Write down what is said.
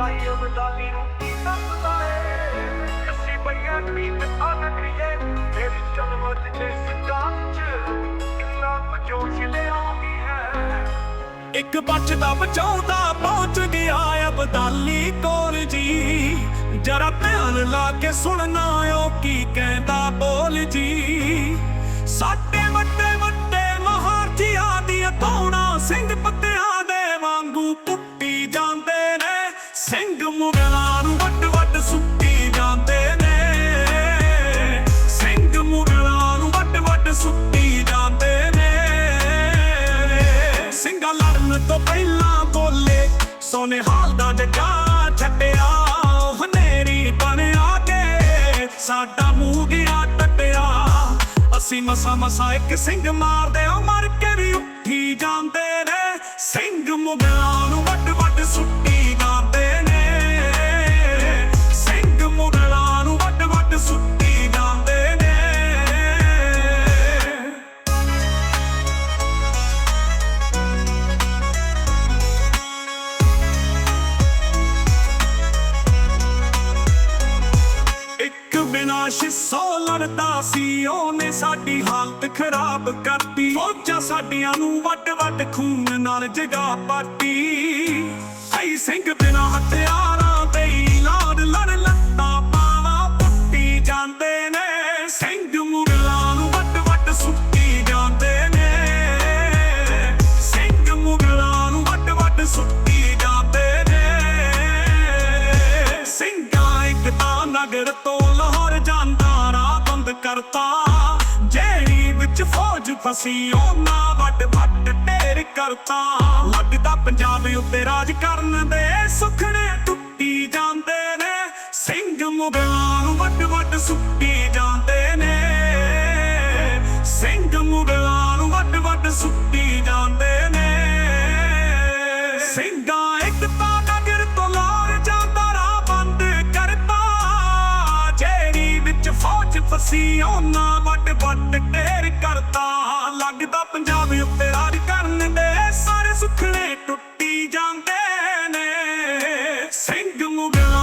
ਆਈ ਬਦਾਲੀ ਨੂੰ ਕੀ ਦੱਸਦਾ ਏ? ਅਸੀਂ ਪਈਆਂ ਨੀਂਦ ਆਨਕੀਏ ਤੇਰੀ ਜਨਮ ਤੇ ਸਿੱਧਾਂ ਚ ਕਿੰਨਾ ਪਜੋਸ਼ ਲਿਆਉਂਦੀ ਹੈ। ਇੱਕ ਬਚਦਾ ਬਚਾਉਂਦਾ ਪਹੁੰਚ ਗਿਆ ਅਬਦਾਲੀ ਕੋਲ ਜੀ। ਜਰਾ ਧਿਆਨ ਲਾ ਕੇ ਸੁਣਨਾ ਓ ਕੀ ਕਹਿੰਦਾ ਬੋਲ ਜੀ। ਸਾਡੇ ਵੱਡੇ ਵੱਡੇ ਮਹਾਰਥੀਆਂ ਦੀਆਂ ਧੌਣਾ ਸਿੰਘ ਪੱਤਿਆਂ ਦੇ ਵਾਂਗੂ ਤੋਂ ਪਹਿਲਾਂ ਬੋਲੇ, ਸੋਨੇ ਹਾਲ ਦਾ ਜੱਗਾ ਛੱਡਿਆ ਉਹ ਹਨੇਰੀ ਬਣਿਆ ਕੇ ਸਾਡਾ ਮੂੰਹ ਗਿਆ ਟੱਟਿਆ ਅਸੀਂ ਮਸਾ ਮਸਾ ਇੱਕ ਸਿੰਘ ਮਾਰਦੇ ਉਹ ਮਰ ਕੇ ਵੀ ਉੱਠੀ ਜਾਂਦੇ ਨੇ ਸਿੰਘ ਮੁਗਲਾਂ 600 ਲੜਦਾ ਸੀ, ਉਹਨੇ ਸਾਡੀ ਹਾਲਤ ਖਰਾਬ ਕਰਤੀ। ਫੌਜਾਂ ਸਾਡੀਆਂ ਨੂੰ ਵੱਡ-ਵੱਡ ਖੂਨ ਨਾਲ ਜਗਾ ਪਾਤੀ। ਐ ਸਿੰਘ ਬਿਨਾ ਹਥਿਆਰਾਂ ਤੇ ਲਾੜ ਲੜ ਲੱਤਾ ਪਾਵਾ ਪੁੱਟੀ ਜਾਂਦੇ ਨੇ। ਸਿੰਘ ਮੁਗਲਾਂ ਨੂੰ ਵੱਡ ਵੱਟ ਸੁੱਟੀ ਜਾਂਦੇ ਨੇ। ਸਿੰਘ ਮੁਗਲਾਂ ਨੂੰ ਵੱਡ ਵੱਟ ਸੁੱਟੀ ਜਾਂਦੇ ਨੇ। ਸਿੰਘਾਂ ਇੱਕ ਤਾਂ ਨਗਰ ਤੋਂ ਕਰਤਾ। ਜਿਹੜੀ ਵਿੱਚ ਫੌਜ ਫਸੀ, ਉਹਨਾਂ ਵੱਡ ਵੱਡ ਢੇਰ ਕਰਤਾ। ਲੱਗਦਾ ਪੰਜਾਬ ਉੱਤੇ ਰਾਜ ਕਰਨ ਦੇ ਸੁਖਣੇ ਟੁੱਟੀ ਜਾਂਦੇ ਨੇ। ਸਿੰਘ ਮੁਗਲਾਂ ਨੂੰ ਵੱਡ ਵੱਡ ਸੁੱਟੀ ਅਸੀਂ ਉਹਨਾਂ ਵੱਟ ਵੱਟ ਢੇਰ ਕਰਤਾ ਲੱਗਦਾ ਪੰਜਾਬ ਉੱਤੇ ਰਾਜ ਕਰਨ ਦੇ ਸਾਰੇ ਸੁਖਣੇ ਟੁੱਟੀ ਜਾਂਦੇ ਨੇ। ਸਿੰਘ ਮੁਗਲ